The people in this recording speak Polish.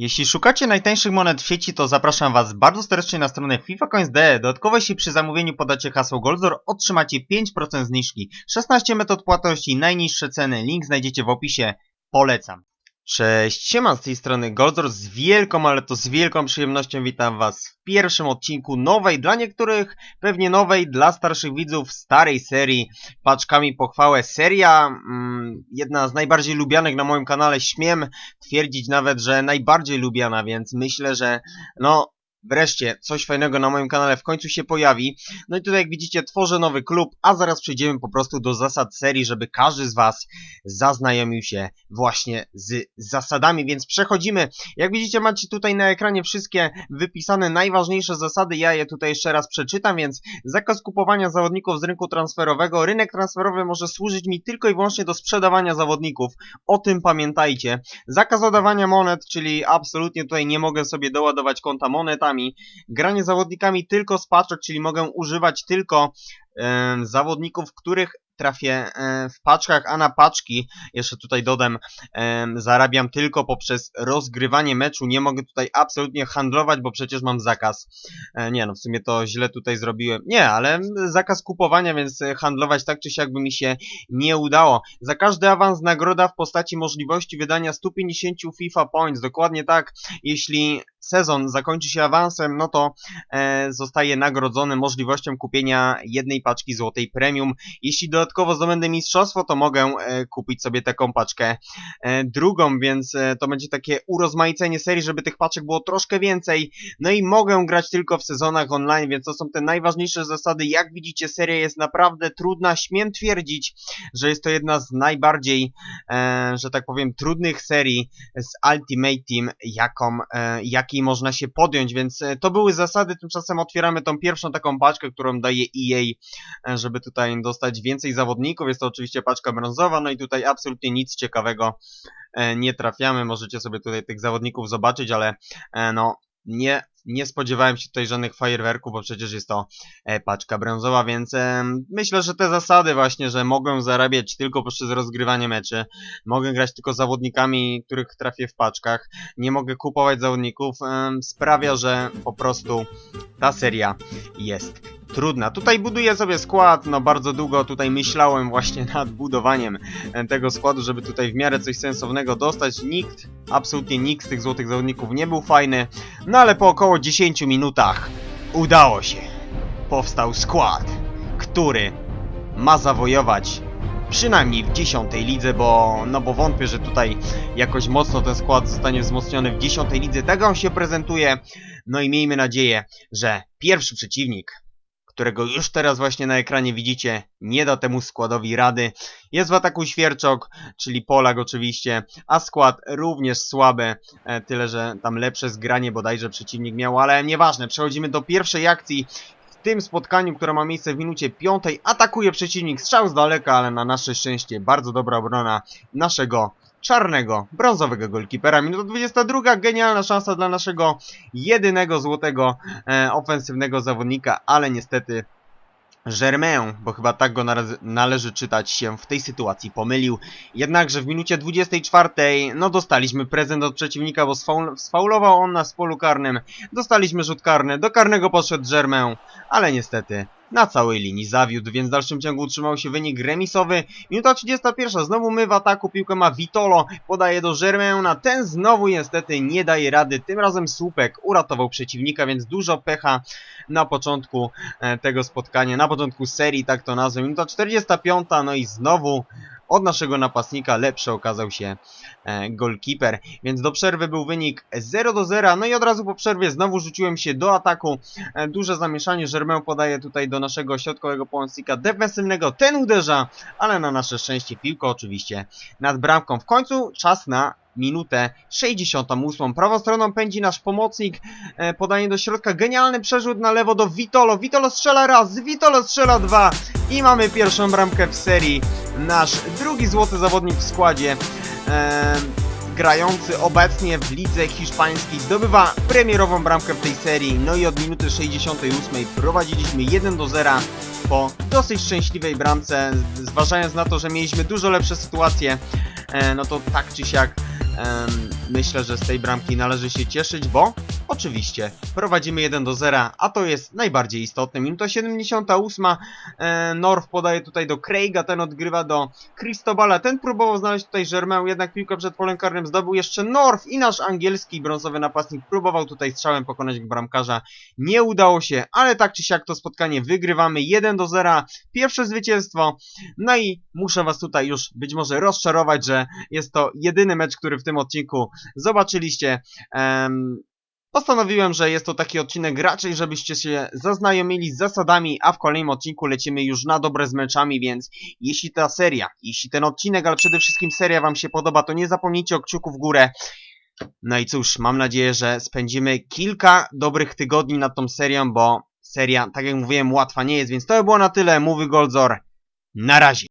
Jeśli szukacie najtańszych monet w sieci, to zapraszam Was bardzo serdecznie na stronę FIFACoins.de. Dodatkowo jeśli przy zamówieniu podacie hasło Goldzor, otrzymacie 5% zniżki. 16 metod płatności, najniższe ceny, link znajdziecie w opisie. Polecam. Cześć, siema z tej strony Goldzor, z wielką, ale to z wielką przyjemnością witam Was w pierwszym odcinku nowej, dla niektórych pewnie nowej, dla starszych widzów starej serii Paczkami Pochwałę. Seria, mm, jedna z najbardziej lubianych na moim kanale, śmiem twierdzić nawet, że najbardziej lubiana, więc myślę, że no wreszcie coś fajnego na moim kanale w końcu się pojawi. No i tutaj jak widzicie tworzę nowy klub, a zaraz przejdziemy po prostu do zasad serii, żeby każdy z Was zaznajomił się właśnie z zasadami, więc przechodzimy. Jak widzicie macie tutaj na ekranie wszystkie wypisane najważniejsze zasady, ja je tutaj jeszcze raz przeczytam, więc zakaz kupowania zawodników z rynku transferowego. Rynek transferowy może służyć mi tylko i wyłącznie do sprzedawania zawodników. O tym pamiętajcie. Zakaz oddawania monet, czyli absolutnie tutaj nie mogę sobie doładować konta monetami. Granie zawodnikami tylko z paczek, czyli mogę używać tylko em, zawodników, których trafię em, w paczkach, a na paczki, jeszcze tutaj dodam, em, zarabiam tylko poprzez rozgrywanie meczu. Nie mogę tutaj absolutnie handlować, bo przecież mam zakaz. E, nie no, w sumie to źle tutaj zrobiłem. Nie, ale zakaz kupowania, więc e, handlować tak czy siak by mi się nie udało. Za każdy awans nagroda w postaci możliwości wydania 150 FIFA Points. Dokładnie tak, jeśli sezon zakończy się awansem, no to e, zostaje nagrodzony możliwością kupienia jednej paczki złotej premium. Jeśli dodatkowo zdobędę mistrzostwo, to mogę e, kupić sobie taką paczkę e, drugą, więc to będzie takie urozmaicenie serii, żeby tych paczek było troszkę więcej. No i mogę grać tylko w sezonach online, więc to są te najważniejsze zasady. Jak widzicie, seria jest naprawdę trudna. Śmiem twierdzić, że jest to jedna z najbardziej, że tak powiem, trudnych serii z Ultimate Team, jaką, e, jakiej można się podjąć, więc e, to były zasady. Tymczasem otwieramy tą pierwszą taką paczkę, którą daje EA, e, żeby tutaj dostać więcej zawodników. Jest to oczywiście paczka brązowa, no i tutaj absolutnie nic ciekawego e, nie trafiamy. Możecie sobie tutaj tych zawodników zobaczyć, ale no nie, nie spodziewałem się tutaj żadnych fajerwerków, bo przecież jest to e, paczka brązowa, więc myślę, że te zasady właśnie, że mogę zarabiać tylko poprzez rozgrywanie meczy, mogę grać tylko zawodnikami, których trafię w paczkach, nie mogę kupować zawodników, sprawia, że po prostu ta seria jest trudna. Tutaj buduję sobie skład, no bardzo długo tutaj myślałem właśnie nad budowaniem e, tego składu, żeby tutaj w miarę coś sensownego dostać. Nikt, absolutnie nikt z tych złotych zawodników nie był fajny, no ale po około 10 minutach udało się. Powstał skład, który ma zawojować przynajmniej w 10 lidze, bo no bo wątpię, że tutaj jakoś mocno ten skład zostanie wzmocniony w 10 lidze. Tak on się prezentuje. No i miejmy nadzieję, że pierwszy przeciwnik którego już teraz właśnie na ekranie widzicie, nie da temu składowi rady. Jest w ataku Świerczok, czyli Polak oczywiście, a skład również słaby, e, tyle że tam lepsze zgranie bodajże przeciwnik miał, ale nieważne, przechodzimy do pierwszej akcji. W tym spotkaniu, które ma miejsce w minucie piątej, atakuje przeciwnik strzał z daleka, ale na nasze szczęście bardzo dobra obrona naszego czarnego, brązowego golkipera. Minuta 22, genialna szansa dla naszego jedynego złotego e, ofensywnego zawodnika, ale niestety Germain, bo chyba tak go należy, czytać się w tej sytuacji, pomylił. Jednakże w minucie 24, no dostaliśmy prezent od przeciwnika, bo sfaul, sfaulował on nas w polu karnym. Dostaliśmy rzut karny, do karnego podszedł Germain, ale niestety na całej linii zawiódł, więc w dalszym ciągu utrzymał się wynik remisowy. Minuta 31, znowu my w ataku, piłkę ma Vitolo, podaje do Germaina, ten znowu niestety nie daje rady, tym razem słupek uratował przeciwnika, więc dużo pecha na początku e, tego spotkania, na początku serii, tak to nazwę. Minuta 45, no i znowu od naszego napastnika lepszy okazał się e, golkeeper, więc do przerwy był wynik 0 do 0, no i od razu po przerwie znowu rzuciłem się do ataku, e, duże zamieszanie, Germain podaje tutaj do naszego środkowego pomocnika defensywnego, ten uderza, ale na nasze szczęście piłka oczywiście nad bramką. W końcu czas na minutę 68. Prawą stroną pędzi nasz pomocnik, e, podanie do środka, genialny przerzut na lewo do Vitolo, Vitolo strzela raz, Vitolo strzela dwa i mamy pierwszą bramkę w serii. Nasz drugi złoty zawodnik w składzie, e, grający obecnie w lidze hiszpańskiej, zdobywa premierową bramkę w tej serii. No i od minuty 68 prowadziliśmy 1 do 0 po dosyć szczęśliwej bramce, zważając na to, że mieliśmy dużo lepsze sytuacje, e, no to tak czy siak Em, myślę, że z tej bramki należy się cieszyć, bo oczywiście prowadzimy 1 do 0, a to jest najbardziej istotne. Minuta 78. E, North podaje tutaj do Craiga, ten odgrywa do Cristobala. Ten próbował znaleźć tutaj Germain, jednak piłkę przed polem karnym zdobył jeszcze North i nasz angielski brązowy napastnik próbował tutaj strzałem pokonać bramkarza. Nie udało się, ale tak czy siak to spotkanie wygrywamy 1 do 0. Pierwsze zwycięstwo. No i muszę was tutaj już być może rozczarować, że jest to jedyny mecz, który w tym odcinku zobaczyliście. Em, Postanowiłem, że jest to taki odcinek raczej, żebyście się zaznajomili z zasadami, a w kolejnym odcinku lecimy już na dobre z meczami, więc jeśli ta seria, jeśli ten odcinek, ale przede wszystkim seria Wam się podoba, to nie zapomnijcie o kciuku w górę. No i cóż, mam nadzieję, że spędzimy kilka dobrych tygodni nad tą serią, bo seria, tak jak mówiłem, łatwa nie jest, więc to by było na tyle. Mówi Goldzor. Na razie.